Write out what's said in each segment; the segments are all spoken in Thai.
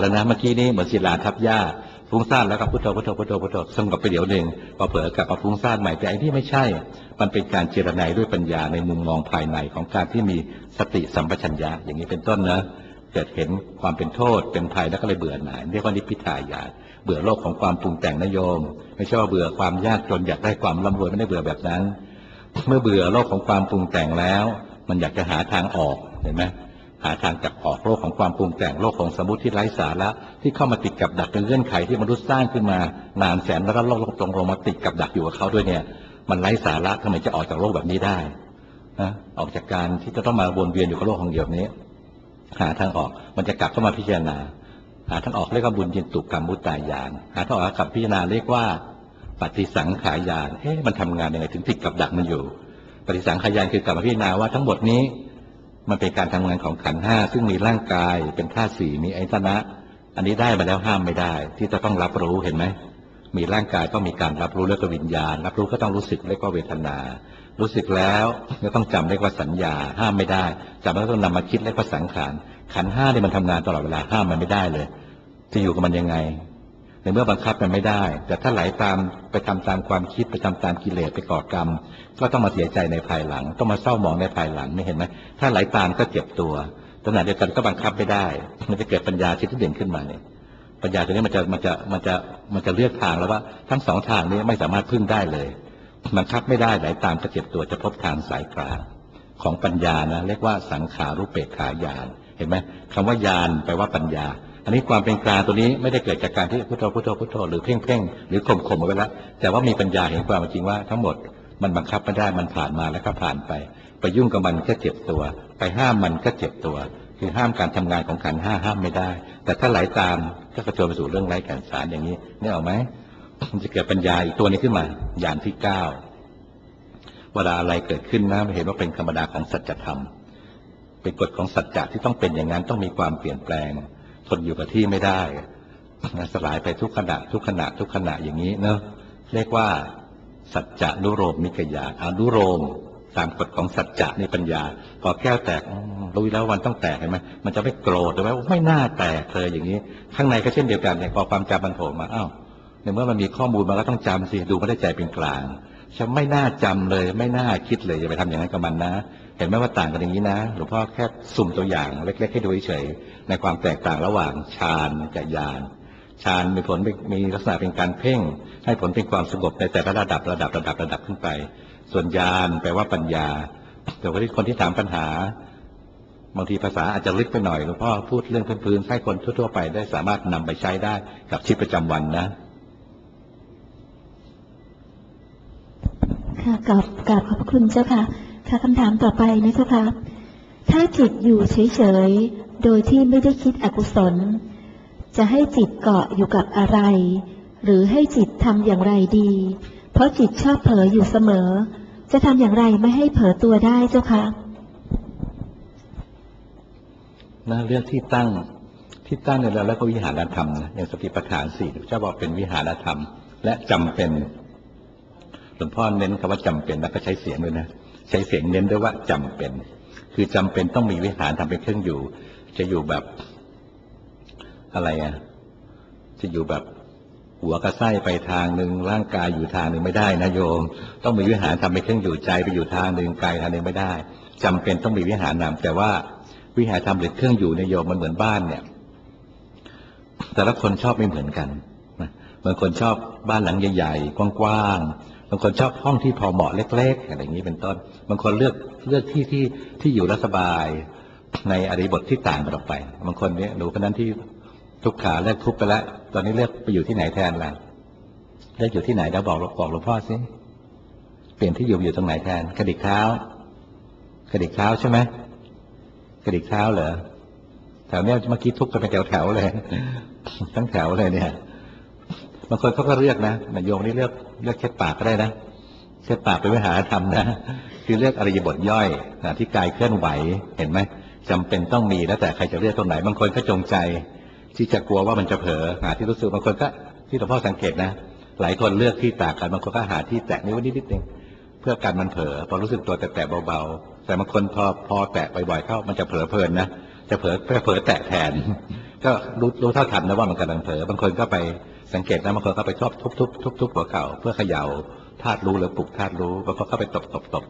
แล้วนะเมื่อกี้นี้เหมือนศิลาทับหญ้าฟุ้งซ่านแล้วก็พุทโธพุทโธพุทโธพุทโธสงบไปเดี๋ยวหนึ่งพอเผลอกลับมาฟุ้งซ่านใหม่แต่ไอ้ที่ไม่ใช่ มันเป็นการเจรไนด้วยปัญญาในมุมมองภายในของการที่มีสติสัมปชัญญะอย่างนี้เป็นต้นนะเกิดเห็นความเป็นโทษเป็นภัยแล้วก็เลยเบื่อหน่ายเรียกว่านิพพิทายาเบื่อโลกของความปรุงแต่งนโยม ไม่ใช่ว่าเบื่อความยากจนอยากได้ความร่ำรวยไม่ได้เบื่อแบบนั้น เมื่อเบื่อโลกของความปรุงแต่งแล้ว มันอยากจะหาทางออกเห็นไหม หาทางจากออกโลกของความปรุงแต่งโลกของสมมติที่ไร้สาระที่เข้ามาติดกับดักเป็นเงื่อนไขที่มนุษย์สร้างขึ้นมานานแสนแล้วก็โลกตรงลงมาติดกับดักอยู่กับเขาด้วยเนี่ย มันไร้สาระทำไมจะออกจากโลกแบบนี้ได้นะออกจากการที่จะต้องมาวนเวียนอยู่กับโลกของเดียวนี้ หาทางออกมันจะกลับเข้ามาพิจารณา หาทางออกเรียกว่าบุญยินตุกรรมมุตตายานหาทางออกกับพิจารณาเรียกว่า ปฏิสังขายานเอ๊ะมันทำงานยังไงถึงติดกับดักมันอยู่ ปฏิสังขายานคือกลับมาพิจารณาว่าทั้งหมดนี้ มันเป็นการทำงานของขันห้าซึ่งมีร่างกายเป็นธาตุสี่มีไอตนะ อันนี้ได้มาแล้วห้ามไม่ได้ ที่จะต้องรับรู้เห็นไหมมีร่างกายก็มีการรับรู้แล้วก็วิญญาณ รับรู้ก็ต้องรู้สึกเรียกว่าเวทนา รู้สึกแล้วก็ต้องจำเรียกว่าสัญญา ห้ามไม่ได้จำแล้วต้องนำมาคิดเรียกว่าสังขารขันห้าเนี่ยมันทำงานตลอดเวลาห้ามมันไม่ได้เลย จะอยู่กับมันยังไง ในเมื่อบังคับมันไม่ได้ แต่ถ้าไหลาตามไปทำตามความคิดไปทำตามกิเลสไปก่อกรรม ก็ต้องมาเสียใจในภายหลัง ต้องมาเศร้าหมองในภายหลังไม่เห็นไหมถ้าไหลาตามก็เจ็บตัวขณะเดียวกันก็บังคับไม่ได้ มันจะเกิดปัญญาที่เด่นขึ้นมาเนี่ยปัญญาตัวนี้มันจะมันจะมันจะมันจะเลือกทางแล้วว่าทั้งสองทางนี้ไม่สามารถพึ่งได้เลยบังคับไม่ได้ไหลาตามก็เจ็บตัวจะพบทางสายกลางของปัญญานะเรียกว่าสังขารุเปกขายานเห็นไหมคำว่ายานแปลว่าปัญญา อันนี้ความเป็นกลางตัวนี้ไม่ได้เกิดจากการที่พุทโธพุทโธพุทโธหรือเพ่งเพ่งหรือข่มข่มเอาไว้แล้วแต่ว่ามีปัญญาเห็นความจริงว่าทั้งหมดมันบังคับไม่ได้มันผ่านมาแล้วก็ผ่านไป ไปยุ่งกับมันก็เจ็บตัว ไปห้ามมันก็เจ็บตัว คือห้ามการทำงานของขันห้าห้ามไม่ได้ แต่ถ้าไหลาตามก็กระโจนไปสู่เรื่องไร้แก่นสารอย่างนี้นี่เอาไหมมันจะเกิดปัญญาอีกตัวนี้ขึ้นมาอย่างที่เก้าเวลาอะไรเกิดขึ้นนะไม่เห็นว่าเป็นธรรมดาของสัจธรรม เป็นกฎของสัจจะที่ต้องเป็นอย่างนั้นต้องมีความเปลี่ยนแปลง ทนอยู่กับที่ไม่ได้สลายไปทุกขณะทุกขณะทุกขณะอย่างนี้เนอะเรียกว่า สัจจะนุโรมมิกยาอนุโรมตามกฎของสัจจะในปัญญา พอแก้วแตกรู้แล้ววันต้องแตกเห็นไหมมันจะไม่โกรธหรือว่าไม่น่าแตกเลยอย่างนี้ ข้างในก็เช่นเดียวกันเนี่ยพอความจำมันโผล่มาอ้าวในเมื่อมันมีข้อมูลมาแล้วต้องจำสิดูไม่ได้ใจเป็นกลางฉันไม่น่าจำเลย ไม่น่าคิดเลยอย่าไปทำอย่างนั้นกับมันนะ เห็นไหมว่าต่างกันอย่างนี้นะหลวงพ่อแค่สุ่มตัวอย่างเล็ก ๆ ให้ดูเฉยในความแตกต่างระหว่างฌานกับญาณฌานมีผลมีลักษณะเป็นการเพ่ง ให้ผลเป็นความสงบในแต่ละระดับระดับระดับระดับขึ้นไป ส่วนญาณแปลว่าปัญญา แต่ว่าที่คนที่ถามปัญหา บางทีภาษาอาจจะลึกไปหน่อยหลวงพ่อพูดเรื่องพื้นๆให้คนทั่วๆไปได้สามารถนำไปใช้ได้กับชีวิตประจำวันนะค่ะกราบกราบขอบคุณเจ้าค่ะ ค่ะคำถามต่อไปนะเจ้าค่ะถ้าจิตอยู่เฉยๆ โดยที่ไม่ได้คิดอกุศล จะให้จิตเกาะอยู่กับอะไร หรือให้จิตทำอย่างไรดี เพราะจิตชอบเผลออยู่เสมอ จะทำอย่างไรไม่ให้เผลอตัวได้เจ้าค่ะนะเรื่องที่ตั้งที่ตั้งในเราแล้วก็วิหารธรรมนะอย่างสติปัฏฐานสี่เจ้าบอกเป็นวิหารธรรม และจำเป็นหลวงพ่อเน้นคำว่าจำเป็นแล้วก็ใช้เสียงด้วยนะ ใช้เสียงเน้นด้วยว่าจำเป็น คือจำเป็นต้องมีวิหารทำเป็นเครื่องอยู่ จะอยู่แบบอะไรอะ จะอยู่แบบหัวกระไส้ไปทางหนึ่งร่างกายอยู่ทางหนึ่งไม่ได้นะโยม ต้องมีวิหารทำเป็นเครื่องอยู่ใจไปอยู่ทางหนึ่งกายทางหนึ่งไม่ได้จำเป็นต้องมีวิหารนำแต่ว่าวิหารทำหรือเครื่องอยู่ในโยมมันเหมือนบ้านเนี่ย แต่ละคนชอบไม่เหมือนกัน บางคนชอบบ้านหลังใหญ่ๆกว้างๆบางคนชอบห้องที่พอเหมาะเล็ก ๆ อะไรอย่างนี้เป็นต้น บางคนเลือกเลือกที่ที่ที่อยู่แล้วสบายในอริบทที่ต่างกันออกไป บางคนเนี่ยหนูคนนั้นที่ทุกขาเลิกทุกไปแล้วตอนนี้เลือกไปอยู่ที่ไหนแทนล่ะเลือกอยู่ที่ไหนแล้วบอกบอกหลวงพ่อสิเปลี่ยนที่อยู่อยู่ตรงไหนแทนกระดิกเท้ากระดิกเท้าใช่ไหมกระดิกเท้าเหรอแถวเนี้ยเมื่อกี้ทุกกันเป็นแถวแถวเลย ทั้งแถวเลยเนี่ย บางคนเขาก็เลือกนะนายโยมนี่เลือกเลือกแค่ปากก็ได้นะแค่ปากเป็นวิหารธรรมนะคือเลือกอริยบทย่อยนะที่กายเคลื่อนไหวเห็นไหมจำเป็นต้องมีแล้วแต่ใครจะเลือกตรงไหนบางคนก็จงใจ ที่จะกลัวว่ามันจะเผลอหาที่รู้สึกบางคนก็ที่หลวงพ่อสังเกตนะ หลายคนเลือกที่ตากกันบางคนก็หาที่แตะนิ้วนิดนิดนึงเพื่อกันมันเผลอพอรู้สึกตัวแต่แตะเบาๆแต่บางคนพอพอแตะบ่อยๆเข้ามันจะเผลอเพลินนะจะเผลอเผลอแตะแทน ก็รู้รู้เท่าทันนะว่ามันกำลังเผลอบางคนก็ไป สังเกตนะบางคนก็ไปชอบทุบทุบทุบทุบหัวเข่าเพื่อเขย่าธาตุรู้หรือปลุกธาตุรู้บางคนก็ไปตบตบตบ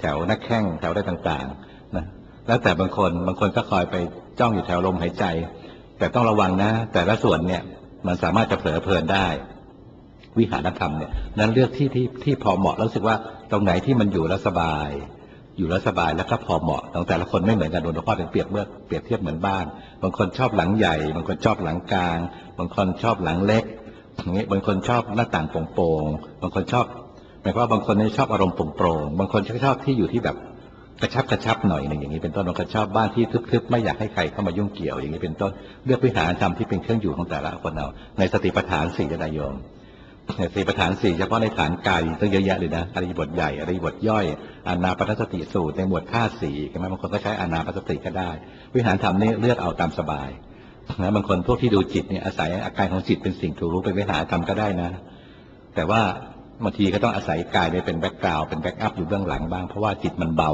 แถวหน้าแข้งแถวได้ต่างๆนะแล้วแต่บางคนบางคนก็คอยไปจ้องอยู่แถวลมหายใจ แต่ต้องระวังนะ แต่ละส่วนเนี่ยมันสามารถจะเผลอเพลินได้ วิหารธรรมเนี่ยนั้นเลือกที่ที่ที่พอเหมาะแล้วรู้สึกว่าตรงไหนที่มันอยู่แล้วสบาย อยู่แล้วสบายแล้วก็พอเหมาะของแต่ละคนไม่เหมือนกันโดยเฉพาะเป็นเปรียบเมื่อเปรียบเทียบเหมือนบ้าน บางคนชอบหลังใหญ่ บางคนชอบหลังกลาง บางคนชอบหลังเล็กอย่างนี้บางคนชอบหน้าต่างโปร่งๆบางคนชอบหมายความว่าบางคนนี่ชอบอารมณ์โปร่งๆบางคนชอบที่อยู่ที่แบบกระชับกระชับหน่อยหนึ่งอย่างนี้เป็นต้นบางคนชอบบ้านที่ทึบๆไม่อยากให้ใครเข้ามายุ่งเกี่ยวอย่างนี้เป็นต้นเลือกวิหารธรรมที่เป็นเครื่องอยู่ของแต่ละคนเอาในสติปัฏฐานสี่จะได้โยม สติปัฏฐานสี่เฉพาะในฐานกายต้องเยอะแยะเลยนะอริยบทใหญ่อริยบทย่อยอานาปานสติสูตรในหมวดธาตุสี่ใช่ไหมบางคนก็ใช้อานาปานสติก็ได้ วิหารธรรมนี่เลือกเอาตามสบายนะบางคนพวกที่ดูจิตเนี่ยอาศัยอาการของจิตเป็นสิ่งถูกรู้เป็นวิหารธรรมก็ได้นะ แต่ว่าบางทีก็ต้องอาศัยกายไปเป็นแบ็กกราวด์เป็นแบ็กอัพอยู่เบื้องหลังบ้างเพราะว่าจิตมันเบา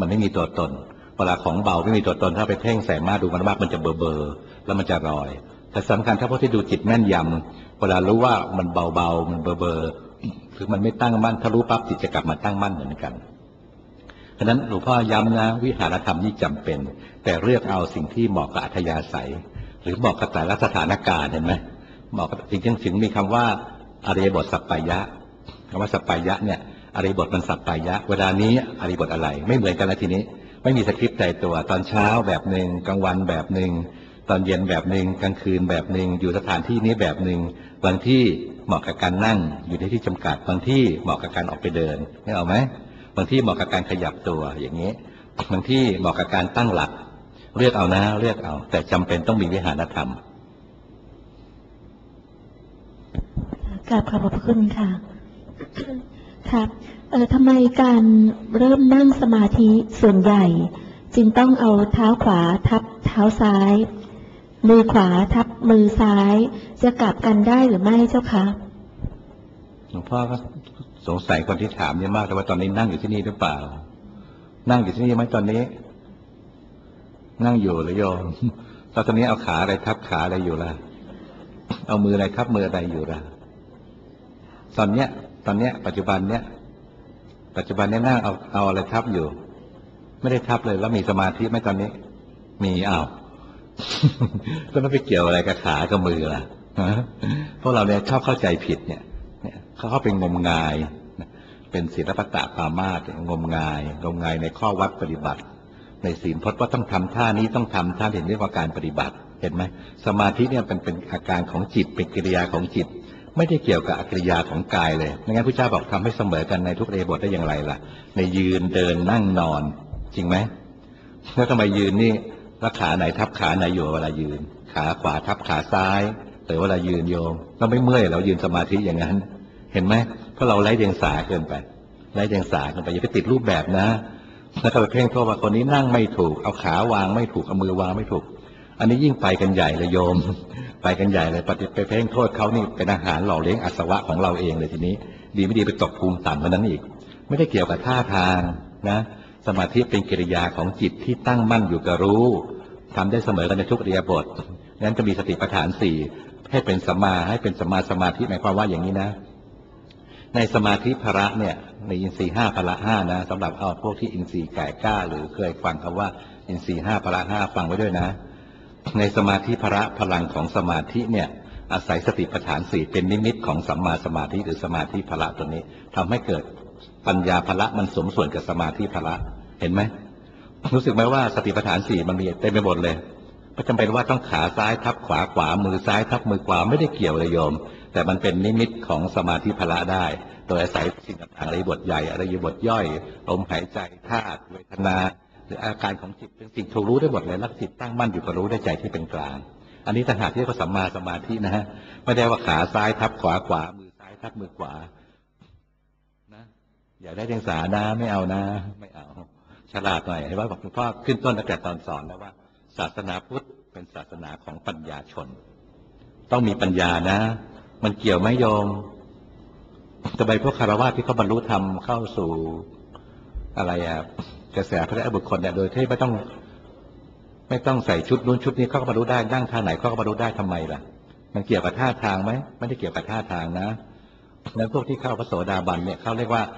มันไม่มีตัวตนเวลาของเบาไม่มีตัวตนถ้าไปเพ่งใส่มาดูมันมากมันจะเบอเบอร์แล้วมันจะรอยแต่สำคัญถ้าพวกที่ดูจิตแม่นยำ เวลารู้ว่ามันเบาๆ มันเบอเบอร์คือมันไม่ตั้งมั่นถ้ารู้ปั๊บจิตจะกลับมาตั้งมั่นเหมือนกันฉะนั้นหลวงพ่อย้ำนะ วิหารธรรมนี่จำเป็น แต่เลือกเอาสิ่งที่เหมาะกับอัธยาศัย หรือเหมาะกับแต่ละสถานการณ์เห็นไหมเหมาะกับจริงๆถึงมีคำว่าอริยบทสัปปายะคำว่าสัปปายะเนี่ยอริยบทมันสัปปายะ เวลานี้อริยบทอะไร ไม่เหมือนกันแล้วทีนี้ ไม่มีสคริปต์ใจตัวตอนเช้าแบบหนึ่งกลางวันแบบหนึ่ง ตอนเย็นแบบหนึ่งกลางคืนแบบหนึ่งอยู่สถานที่นี้แบบหนึ่งบางที่เหมาะกับการนั่งอยู่ในที่จำกัดบางที่เหมาะกับการออกไปเดินไม่เอาไหมบางที่เหมาะกับการขยับตัวอย่างนี้บางที่เหมาะกับการตั้งหลัก เลือกเอานะเลือกเอา แต่จำเป็นต้องมีวิหารธรรมกราบขอบพระคุณค่ะครับเออทำไมการเริ่มนั่งสมาธิส่วนใหญ่ จึงต้องเอาเท้าขวาทับเท้าซ้าย มือขวาทับมือซ้าย จะกลับกันได้หรือไม่เจ้าคะหลวงพ่อก็สงสัยคนที่ถามเนี่ยมากแต่ว่าตอนนี้นั่งอยู่ที่นี่หรือเปล่า นั่งอยู่ที่นี่ไหมตอนนี้ นั่งอยู่หรือโยมตอนนี้เอาขาอะไรทับขาอะไรอยู่ล่ะ เอามืออะไรทับมืออะไรอยู่ล่ะ ตอนเนี้ย ตอนเนี้ย ปัจจุบันเนี้ย ปัจจุบันเนี้ยนั่งเอาเอาอะไรทับอยู่ ไม่ได้ทับเลย แล้วมีสมาธิไหมตอนนี้ มีอ้าว แล้วมันไปเกี่ยวอะไรกับขากับมือล่ะพวกเราเนี่ยชอบเข้าใจผิดเนี่ยเขาเข้าไปงมงาย เป็นศิลปตะปามาสงมงายงมงายในข้อวัดปฏิบัติ ในศีลพจน์ว่าต้องทำท่านี้ต้องทำท่าเห็นเรียกว่าการปฏิบัติ เห็นไหมสมาธิเนี่ยเป็นเป็นอาการของจิตเป็นกิริยาของจิต ไม่ได้เกี่ยวกับกิริยาของกายเลยไม่งั้นพระเจ้าบอกทำให้เสมอกันในทุกเรบทได้อย่างไรล่ะ ในยืนเดินนั่งนอน จริงไหมแล้วทำไมยืนนี่ แล้วขาไหนทับขาไหนอยู่เวลายืน ขาขวาทับขาซ้ายหรือเวลายืนโยมเราไม่เมื่อยเรายืนสมาธิอย่างนั้น เห็นไหมเพราะเราไร้เดียงสาเกินไปไร้เดียงสาเกินไปอย่าไปติดรูปแบบนะแล้วก็ไปเพ่งโทษว่าคนนี้นั่งไม่ถูก เอาขาวางไม่ถูกเอามือวางไม่ถูก อันนี้ยิ่งไปกันใหญ่เลยโยม ไปกันใหญ่เลยปฏิไปเพ่งโทษเขานี่เป็นอาหารหล่อเลี้ยงอัศวะของเราเองเลยทีนี้ ดีไม่ดีไปตกภูมิต่ำกว่านั้นอีก ไม่ได้เกี่ยวกับท่าทางนะ มาธิเป็นกิริยาของจิตที่ตั้งมั่นอยู่กับรู้ทำได้เสมอกันในทุกเรียบทนั้นจะมีสติปัฏฐานสี่ให้เป็นสมมาให้เป็นสมมาสมาธิหมายความว่าอย่างนี้นะ ในสมาธิพระเนี่ย ในอินทรีห้าพละห้านะสำหรับเอาพวกที่อินทรีย์แก่กล้า หรือเคยฟังคำว่าอินทรีห้าพละห้าฟังไว้ด้วยนะ ในสมาธิพระพลังของสมาธิเนี่ยอาศัยสติปัฏฐานสี่เป็นนิมิตของสัมมาสมาธิหรือสมาธิพละตัวนี้ทำให้เกิดปัญญาพละมันสมส่วนกับสมาธิพละ เห็นไหมรู้สึกไหมว่าสติปัฏฐานสี่มันมีเต็มไปหมดเลยไม่จำเป็นว่าต้องขาซ้ายทับขวาขวามือซ้ายทับมือขวาไม่ได้เกี่ยวเลยโยม แต่มันเป็นนิมิตของสมาธิพละได้ โดยอาศัยสิ่งต่างๆอริยบทใหญ่อริยบทย่อยลมหายใจธาตุเวทนา หรืออาการของจิตเป็นสิ่งถูกรู้ได้หมดเลยแล้วจิตตั้งมั่นอยู่กับรู้ได้ใจที่เป็นกลาง อันนี้ต่างหากที่เรียกว่าสัมมาสมาธินะฮะไม่ได้ว่าขาซ้ายทับขวาขวามือซ้ายทับมือขวานะอยากได้เดียงสานะไม่เอานะ ไม่เอา ฉลาดหน่อยให้ว่าบอกหลวงพ่อขึ้นต้นตั้งแต่ตอนสอนแล้วว่า ศาสนาพุทธเป็นศาสนาของปัญญาชน ต้องมีปัญญานะ มันเกี่ยวไหมโยมทำไมพวกคารวะที่เขาบรรลุธรรมเข้าสู่อะไรอะกระแสพระบุคคลเนี่ยโดยที่ไม่ต้อง ไม่ต้องใส่ชุดนู้นชุดนี้เขาก็บรรลุได้นั่งท่าไหนเขาก็บรรลุได้ทำไมล่ะ มันเกี่ยวกับท่าทางไหมไม่ได้เกี่ยวกับท่าทางนะแล้วพวกที่เข้าพระโสดาบันเนี่ยเขาเรียกว่า